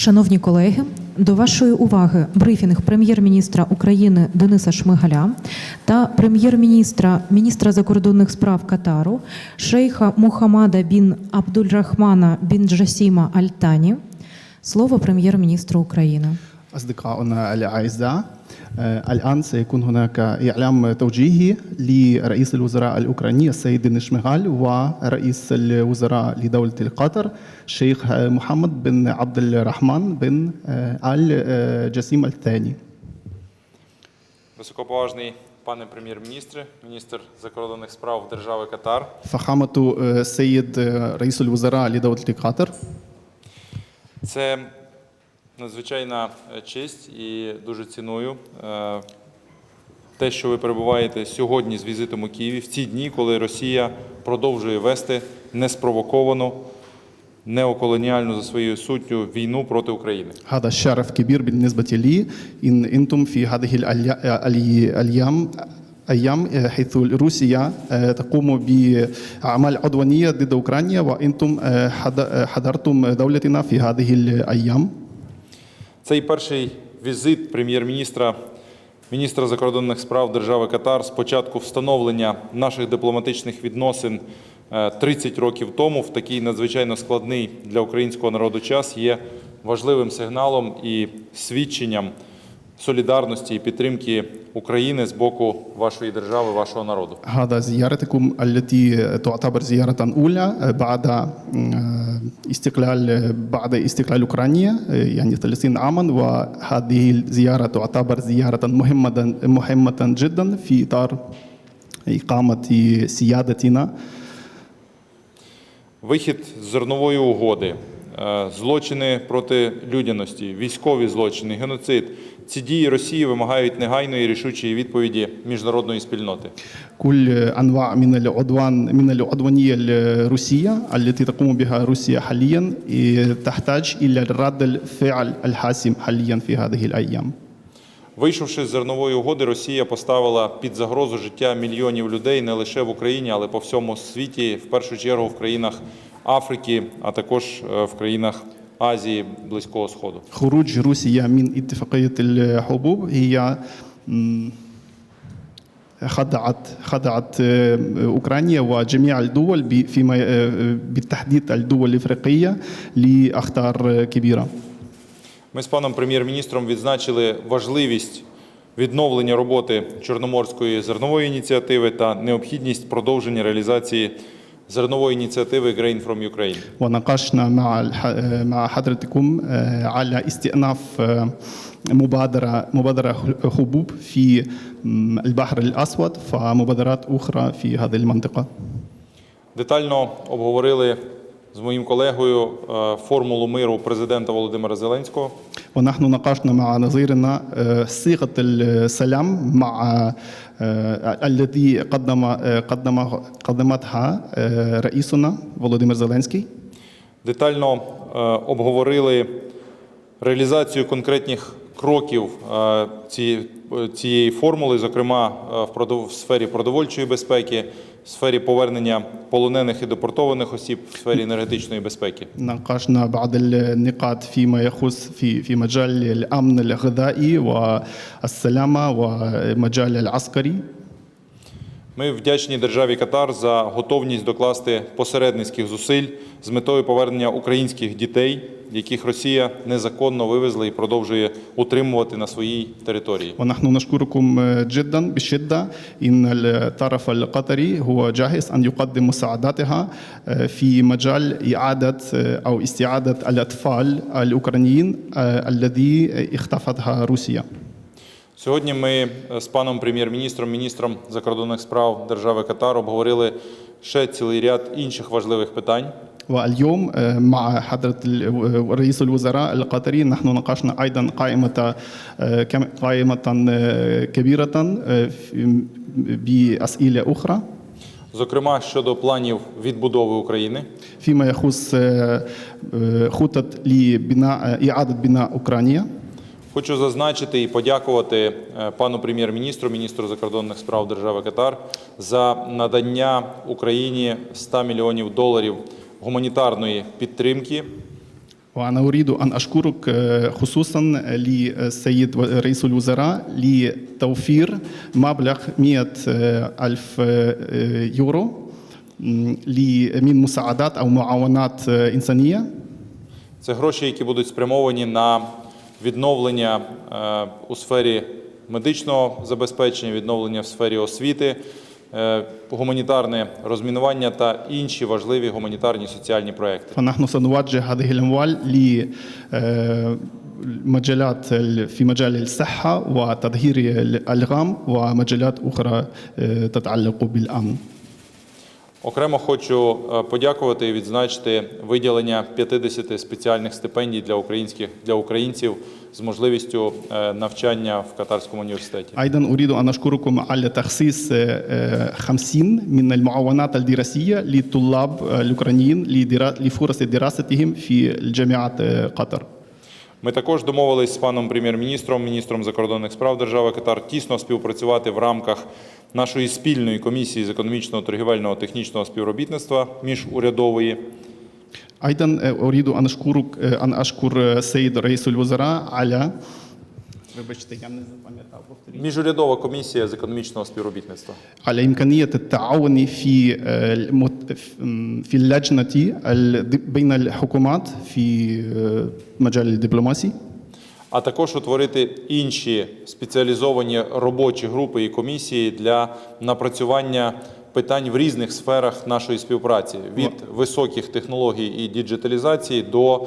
Шановні колеги, до вашої уваги брифінг прем'єр-міністра України Дениса Шмигаля та прем'єр-міністра міністра закордонних справ Катару шейха Мухаммада бін Абдульрахмана бін Джасіма Альтані. Слово прем'єр-міністру України. أصدقائنا الأعزاء آه، الآن سيكون هناك إعلام توجيهي لرئيس الوزراء الأوكراني السيد نشمغال ورئيس الوزراء لدولة قطر الشيخ محمد بن عبد الرحمن بن آه، آل آه، جسيم الثاني Високоповажний пане прем'єр-міністре, міністр закордонних справ держави Катар, فخامة آه، السيد آه، رئيس الوزراء لدولة قطر це надзвичайна е, честь і дуже ціную е, те, що ви перебуваєте сьогодні з візитом у Києві в ці дні, коли Росія продовжує вести неспровоковану, неоколоніальну за своєю суттю війну проти України. هذا الشرف كبير بالنسبة لي إن أنتم في هذه الألي- الألي- الأيام أيام حيث روسيا تقوم بأعمال عدوانية ضد أوكرانيا وأنتم حض- حضرتم دولتنا في هذه الأيام Цей перший візит прем'єр-міністра, міністра закордонних справ держави Катар з початку встановлення наших дипломатичних відносин е, 30 років тому в такий надзвичайно складний для українського народу час є важливим сигналом і свідченням солідарності і підтримки України з боку вашої держави, вашого народу. هذا زيارتكم التي تعتبر زيارة أولى بعد استقلال بعد استقلال أوكرانيا يعني 30 عاما وهذه الزيارة تعتبر زيارة مهمة مهمة جدا في إطار إقامة سيادتنا Вихід з зернової угоди, е, злочини проти людяності, військові злочини, геноцид. Ці дії Росії вимагають негайної рішучої відповіді міжнародної спільноти. كل أنواع من العدوان من العدوانية الروسية التي تقوم بها روسيا حاليا تحتاج إلى رد الفعل الحاسم حاليا في هذه الأيام Вийшовши з зернової угоди, Росія поставила під загрозу життя мільйонів людей не лише в Україні, але по всьому світі, в першу чергу в країнах Африки, а також е, в країнах Азії, Близького Сходу. خروج روسيا من اتفاقية الحبوب هي م، خدعت خدعت اوكرانيا وجميع الدول ب- فيما بالتحديد الدول الافريقيه لاخطار كبيره. Ми з паном прем'єр-міністром відзначили важливість відновлення роботи Чорноморської зернової ініціативи та необхідність продовження реалізації зернової ініціативи Grain from Ukraine. وناقشنا مع الح- مع حضرتكم على استئناف مبادره مبادره حبوب في م، البحر الاسود ومبادرات اخرى في هذه المنطقه. Детально обговорили з моїм колегою е, формулу миру президента Володимира Зеленського. ونحن ناقشنا مع نظيرنا آه، صيغة السلام مع آه، الذي قدم آه، قدم قدمتها آه، رئيسنا فولوديمير زيلينسكي Детально е, обговорили реалізацію конкретних кроків е, ці- е, цієї формули, зокрема е, в продов- в сфері продовольчої безпеки, в сфері повернення полонених і депортованих осіб, в сфері енергетичної безпеки. ناقشنا بعض النقاط فيما يخص في في مجال الأمن الغذائي والسلامة ومجال العسكري Ми вдячні державі Катар за готовність докласти посередницьких зусиль з метою повернення українських дітей, яких Росія незаконно вивезла і продовжує утримувати на своїй території. ونحن نشكركم جدا بشدة إن الطرف القطري هو جاهز أن يقدم مساعداتها في مجال إعادة أو استعادة الأطفال الأوكرانيين الذي اختطفها روسيا Сьогодні ми з паном прем'єр-міністром, міністром закордонних справ держави Катар обговорили ще цілий ряд інших важливих питань. واليوم مع حضرة ال- رئيس الوزراء القطري نحن ناقشنا أيضا قائمة كم- قائمة كبيرة في- بأسئلة أخرى Зокрема, щодо планів відбудови України, فيما يخص خطط لبناء إعادة بناء أوكرانيا хочу зазначити і подякувати е, пану прем'єр-міністру, міністру закордонних справ держави Катар за надання Україні 100 мільйонів доларів гуманітарної підтримки وأنا أريد أن أشكرك آه، خصوصا للسيد رئيس الوزراء لتوفير مبلغ 100 آه، ألف آه، يورو م، ل- من مساعدات أو معاونات آه، إنسانية Це гроші, які будуть спрямовані на відновлення е, у сфері медичного забезпечення, відновлення в сфері освіти, е, гуманітарне розмінування та інші важливі гуманітарні соціальні проекти. فنحن سنوجه هذه الأموال لمجالات في مجال الصحة وتطهير الألغام ومجالات أخرى آه، تتعلق بالأمن Окремо хочу е, подякувати і відзначити виділення 50 спеціальних стипендій для українських для українців з можливістю е, навчання в Катарському університеті. أيضا أريد أن أشكركم على تخصيص آه، 50 من المعاونات الدراسية للطلاب الأوكرانيين لدرا- لفرص دراستهم في الجامعات آه، قطر Ми також домовились з паном прем'єр-міністром, міністром закордонних справ держави Катар тісно співпрацювати в рамках нашої спільної комісії з економічного торгівельного технічного співробітництва міжурядової. أيضا آه، أريد أن أشكرك آه، أن أشكر آه، السيد رئيس الوزراء على Міжурядова комісія з економічного співробітництва. على إمكانية التعاون في آه، المت- في اللجنة ال- بين الحكومات في آه، مجال الدبلوماسي а також утворити інші спеціалізовані робочі групи і комісії для напрацювання питань в різних сферах нашої співпраці від високих технологій і діджиталізації до е,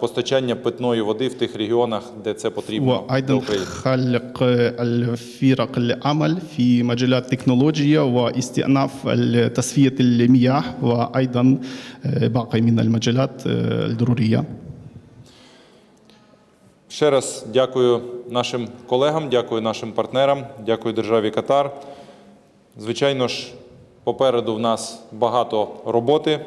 постачання питної води в тих регіонах, де це потрібно для وأيضا України. خلق الفرق العمل في مجالات التكنولوجيا واستئناف تصفية المياه وأيضا آه، باقي من المجالات آه، الضرورية Ще раз дякую нашим колегам, дякую нашим партнерам, дякую державі Катар. Звичайно ж, попереду в нас багато роботи,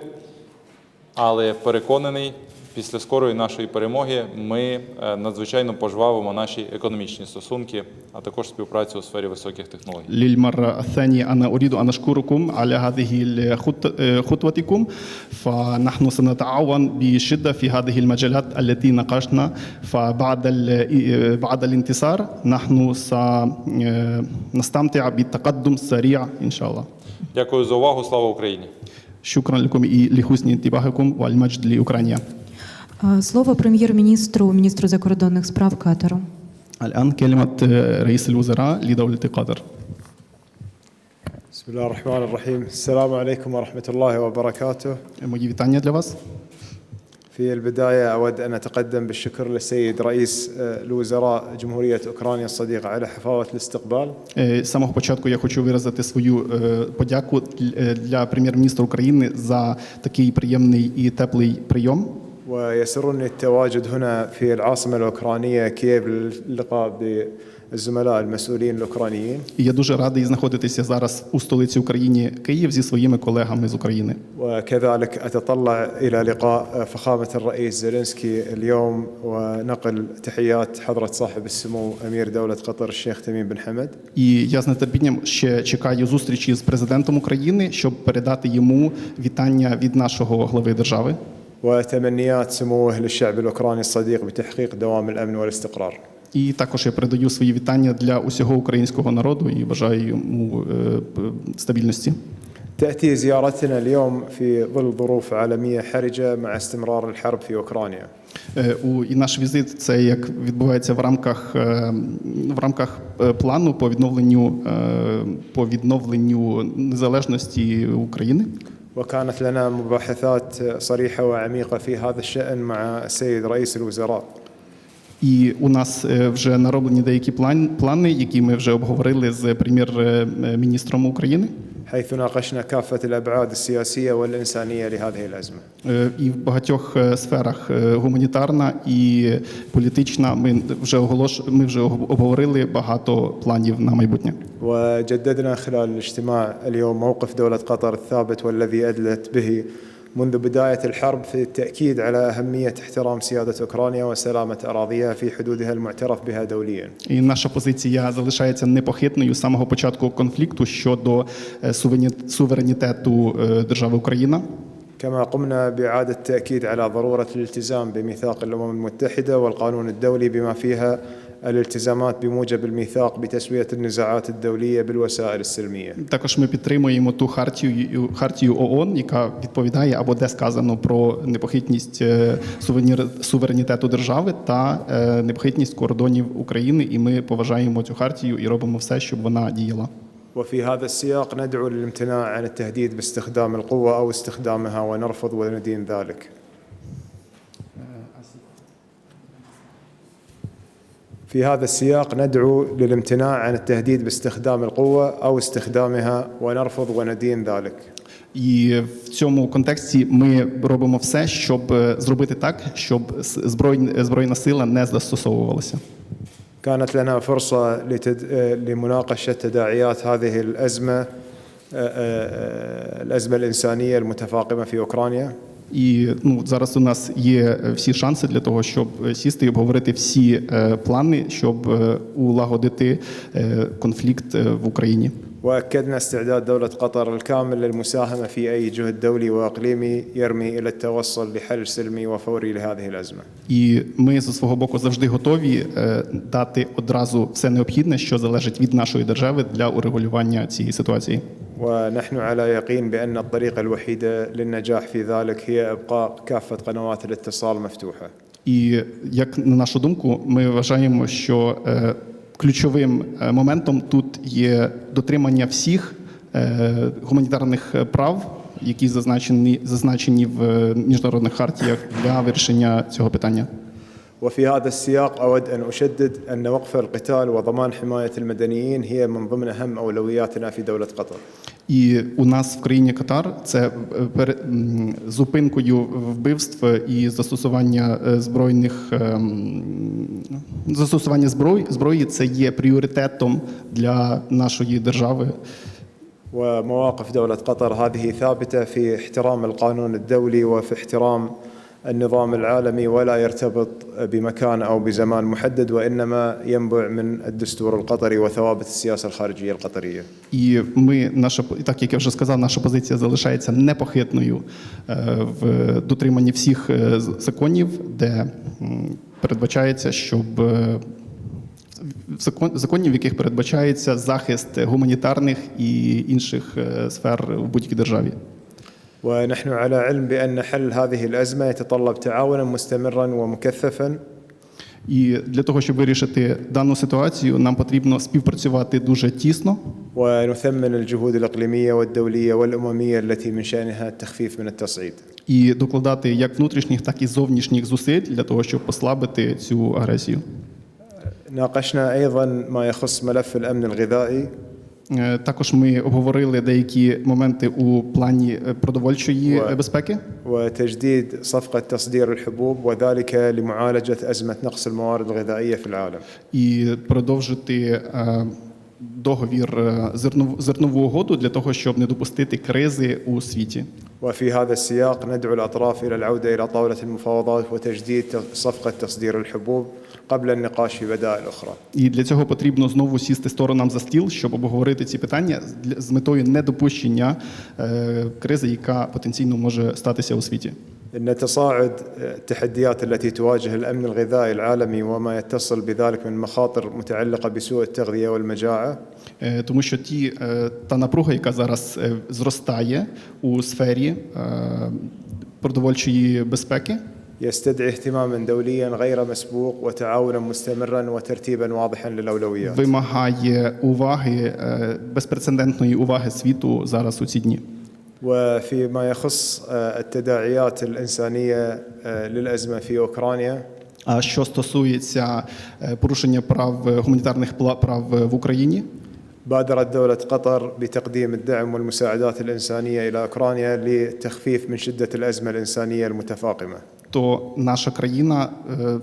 але переконаний, після скорої нашої перемоги ми е, надзвичайно пожвавимо наші економічні стосунки, а також співпрацю у сфері високих технологій. للمرة الثانية أنا أريد أن أشكركم على هذه الخط- آه، خطوتكم فنحن سنتعاون بشدة في هذه المجالات التي ناقشنا فبعد ال- بعد الانتصار نحن سنستمتع بالتقدم السريع إن شاء الله Дякую за увагу. Слава Україні! شكرا لكم и لحسن انتباهكم والمجد لأوكرانيا Е, Слово прем'єр-міністру, міністру закордонних справ Катару. الآن كلمة آه، رئيس الوزراء لدولة قطر بسم الله الرحمن الرحيم السلام عليكم ورحمة الله وبركاته Мої вітання для вас. في البداية أود أن أتقدم بالشكر للسيد رئيس آه، الوزراء جمهورية أوكرانيا الصديقة على حفاوة الاستقبال Е, З самого початку я хочу виразити свою е, подяку е, для прем'єр-міністра України за такий приємний і теплий прийом. ويسرني التواجد هنا في العاصمة الأوكرانية كييف للقاء بالزملاء المسؤولين الأوكرانيين І я дуже радий знаходитися зараз у столиці України Київ зі своїми колегами з України. وكذلك أتطلع إلى لقاء فخامة الرئيس زيلينسكي اليوم ونقل تحيات حضرة صاحب السمو أمير دولة قطر الشيخ تميم بن حمد І я з нетерпінням ще чекаю зустрічі з президентом України, щоб передати йому вітання від нашого глави держави. وتمنيات سموه للشعب الأوكراني الصديق بتحقيق دوام الأمن والاستقرار І також я передаю свої вітання для усього українського народу і бажаю йому е, п- стабільності. تأتي زيارتنا اليوم في ظل ظروف عالمية حرجة مع استمرار الحرب في أوكرانيا Е, У і наш візит це як відбувається в рамках е, в рамках е, плану по відновленню е, по відновленню незалежності України. وكانت لنا مباحثات صريحة وعميقة في هذا الشأن مع السيد رئيس الوزراء І у нас е, вже нароблені деякі план, плани, які ми вже обговорили з прем'єр-міністром України. حيث ناقشنا كافة الأبعاد السياسية والإنسانية لهذه الأزمة Е, І в багатьох е, сферах е, гуманітарна і політична. Ми вже оголош... ми вже обговорили багато планів на майбутнє. وجددنا خلال الاجتماع اليوم موقف دولة قطر الثابت والذي أدلت به منذ بداية الحرب في التأكيد على أهمية احترام سيادة أوكرانيا وسلامة أراضيها في حدودها المعترف بها دوليا І наша позиція залишається непохитною з самого початку конфлікту щодо е, сувені- суверенітету е, держави Україна. كما قمنا بإعادة التأكيد على ضرورة الالتزام بميثاق الأمم المتحدة والقانون الدولي بما فيها الالتزامات بموجب الميثاق بتسوية النزاعات الدولية بالوسائل السلمية Також ми підтримуємо ту хартію, хартію ООН, яка відповідає або де сказано про непохитність е, сувенір- суверенітету держави та е, непохитність кордонів України. І ми поважаємо цю хартію і робимо все, щоб вона діяла. وفي هذا السياق ندعو للامتناع عن التهديد باستخدام القوة أو استخدامها ونرفض وندين ذلك في هذا السياق ندعو للامتناع عن التهديد باستخدام القوة أو استخدامها ونرفض وندين ذلك І в цьому контексті ми робимо все, щоб е, зробити так, щоб с- збройн- збройна сила не застосовувалася. كانت لنا فرصة لتد... آه، لمناقشة تداعيات هذه الأزمة آه، آه، الأزمة الإنسانية المتفاقمة في أوكرانيا І ну зараз у нас є е, всі шанси для того, щоб е, сісти і обговорити всі е, плани, щоб улагодити конфлікт в Україні. وأكدنا استعداد دولة قطر الكامل للمساهمة في أي جهد دولي وإقليمي يرمي إلى التوصل لحل سلمي وفوري لهذه الأزمة І ми зі свого боку завжди готові е, дати одразу все необхідне, що залежить від нашої держави для урегулювання цієї ситуації. ونحن على يقين بأن الطريقة الوحيدة للنجاح في ذلك هي إبقاء كافة قنوات الاتصال مفتوحة І як на нашу думку, ми вважаємо, що е, ключовим е, моментом тут є дотримання всіх е, гуманітарних прав, які зазначені, зазначені в е, міжнародних хартіях для вирішення цього питання. وفي هذا السياق أود أن أشدد أن وقف القتال وضمان حماية المدنيين هي من ضمن أهم أولوياتنا في دولة قطر І у нас в країні Катар це е, пере- м, зупинкою вбивств і застосування е, збройних ем, застосування зброї зброї це є пріоритетом для нашої держави. ومواقف دولة قطر هذه ثابتة في احترام القانون الدولي وفي احترام النظام العالمي ولا يرتبط بمكان أو بزمان محدد وإنما ينبع من الدستور القطري وثوابت السياسة الخارجية القطرية І ми, наша і так як я вже сказав, наша позиція залишається непохитною е, в дотриманні всіх е, з- законів, де м, передбачається, щоб е, в закон, законів, в яких передбачається захист гуманітарних і інших е, сфер в будь-якій державі. ونحن على علم بأن حل هذه الأزمة يتطلب تعاونا مستمرا ومكثفا І для того, щоб вирішити дану ситуацію, нам потрібно співпрацювати дуже тісно ونثمن الجهود الإقليمية والدولية والأممية التي من شأنها التخفيف من التصعيد і докладати як внутрішніх, так і зовнішніх зусиль для того, щоб послабити цю агресію. ناقشنا أيضا ما يخص ملف الأمن الغذائي Е, Також ми обговорили деякі моменти у плані е, продовольчої Ва- е, безпеки وتجديد صفقة تصدير الحبوب وذلك لمعالجة أزمة نقص الموارد الغذائية في العالم і продовжити е, договір е, зернов- зернову угоду для того, щоб не допустити кризи у світі. وفي هذا السياق ندعو الأطراف إلى العودة إلى طاولة المفاوضات وتجديد صفقة تصدير الحبوب قبل النقاش في بدائل أخرى І для цього потрібно знову сісти сторонам за стіл, щоб обговорити ці питання з- для- з метою недопущення е, кризи, яка потенційно може статися у світі. إن تصاعد التحديات التي تواجه الأمن الغذائي العالمي وما يتصل بذلك من مخاطر متعلقة بسوء التغذية والمجاعة Е, Тому що ті, е, та напруга, яка зараз е, зростає у сфері е, продовольчої безпеки, يستدعي اهتماما دوليا غير مسبوق وتعاونا مستمرا وترتيبا واضحا للأولويات вимагає уваги, е, безпрецедентної уваги світу зараз у ці дні. وفيما يخص آه، التداعيات الإنسانية آه، للأزمة في أوكرانيا А що стосується е, порушення прав е, гуманітарних пла- прав е, в Україні, بادرت دولة قطر بتقديم الدعم والمساعدات الإنسانية إلى أوكرانيا للتخفيف من شدة الأزمة الإنسانية المتفاقمة то наша країна е,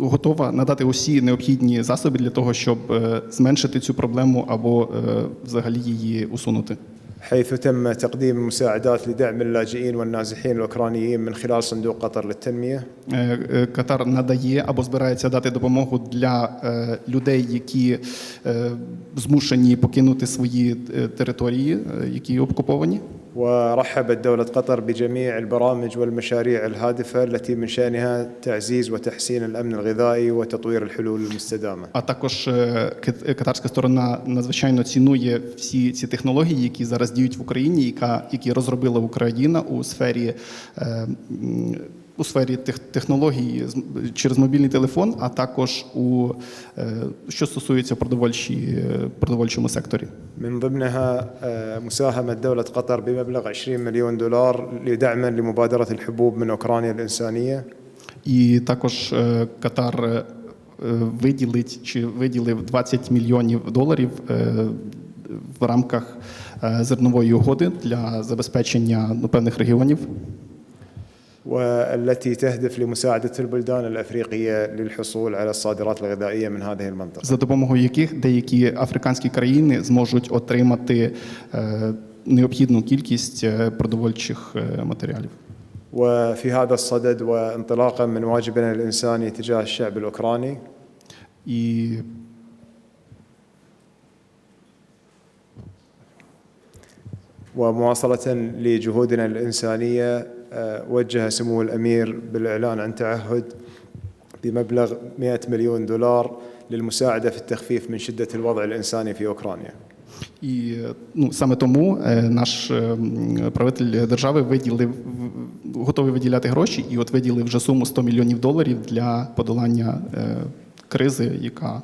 готова надати усі необхідні засоби для того, щоб е, зменшити цю проблему або е, взагалі її усунути. حيث تم تقديم مساعدات لدعم اللاجئين والنازحين الأوكرانيين من خلال صندوق قطر للتنمية Е, е, Катар надає або збирається дати допомогу для е, людей, які е, змушені покинути свої е, території, е, які окуповані. ورحبت دولة قطر بجميع البرامج والمشاريع الهادفة التي من شأنها تعزيز وتحسين الأمن الغذائي وتطوير الحلول المستدامة А також е, кит- катарська сторона надзвичайно цінує всі ці технології, які зараз діють в Україні, яка які розробила Україна у сфері. е, м, У сфері тех- технологій з- через мобільний телефон, а також у е, що стосується продовольчій, е, продовольчому секторі. من ضمنها آه، مساهمة دولة قطر بمبلغ 20 مليون دولار لدعما لمبادرة الحبوب من أوكرانيا الإنسانية І також е, Катар е, виділить чи виділив 20 мільйонів доларів е, в рамках е, зернової угоди для забезпечення ну, певних регіонів, والتي تهدف لمساعدة البلدان الأفريقية للحصول على الصادرات الغذائية من هذه المنطقة за допомогою яких деякі африканські країни зможуть отримати е, необхідну кількість е, продовольчих е, матеріалів. وفي هذا الصدد وانطلاقا من واجبنا الإنساني تجاه الشعب الأوكراني І ومواصلة لجهودنا الإنسانية آه، وجه سمو الأمير بالإعلان عن تعهد بمبلغ 100 مليون دولار للمساعدة في التخفيف من شدة الوضع الإنساني في أوكرانيا І е, ну саме тому е, наш е, м, правитель держави виділив в- готовий виділяти гроші, і от виділив вже суму 100 мільйонів доларів для подолання е, кризи, яка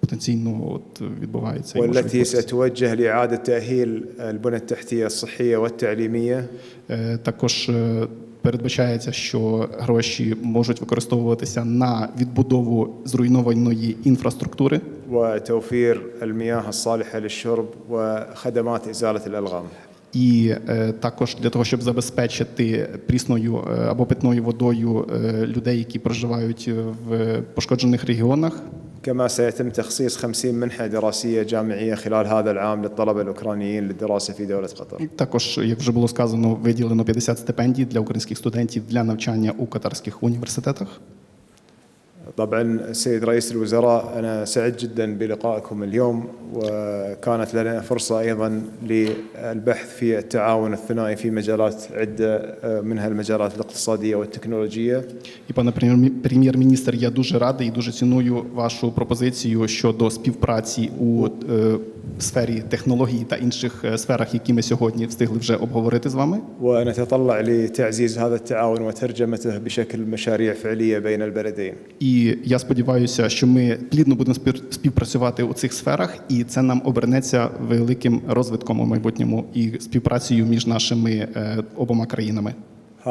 потенційно от відбувається. і може والتي відбутися. ستوجه لإعادة تأهيل البنى التحتية الصحية والتعليمية Е, Також е, передбачається, що гроші можуть використовуватися на відбудову зруйнованої інфраструктури وتوفير المياه الصالحة للشرب وخدمات إزالة الألغام і е, також для того, щоб забезпечити прісною е, або питною водою е, людей, які проживають е, в пошкоджених регіонах. كما سيتم تخصيص 50 منحة دراسية جامعية خلال هذا العام للطلبة الأوكرانيين للدراسة في دولة قطر Також, як вже було сказано, виділено 50 стипендій для українських студентів для навчання у катарських університетах. طبعا السيد رئيس الوزراء أنا سعيد جدا بلقائكم اليوم وكانت لنا فرصة أيضا للبحث في التعاون الثنائي في مجالات عدة منها المجالات الاقتصادية والتكنولوجية І пане прем'єр- прем'єр-міністр, я дуже радий і дуже ціную вашу пропозицію щодо співпраці у е, сфері технологій та інших е, сферах, які ми сьогодні встигли вже обговорити з вами. ونتطلع لتعزيز هذا التعاون وترجمته بشكل مشاريع فعلية بين البلدين І я сподіваюся, що ми плідно будемо спір- співпрацювати у цих сферах, і це нам обернеться великим розвитком у майбутньому і співпрацею між нашими е, обома країнами.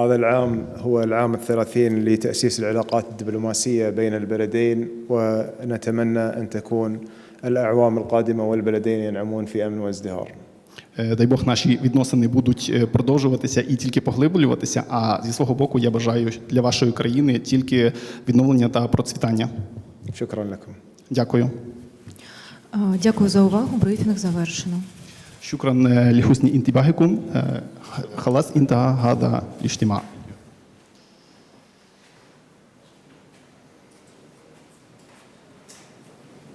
هذا العام هو العام الثلاثين لتأسيس العلاقات الدبلوماسية بين البلدين ونتمنى أن تكون الأعوام القادمة والبلدين ينعمون في أمن وازدهار Е, Дай Бог, наші відносини будуть е, продовжуватися і тільки поглиблюватися. А зі свого боку, я бажаю для вашої країни тільки відновлення та процвітання. شكرا لكم Дякую. А, Дякую за увагу. Брифінг завершено. شكرا لحسن انتباهكم خلاص انتهى هذا الاجتماع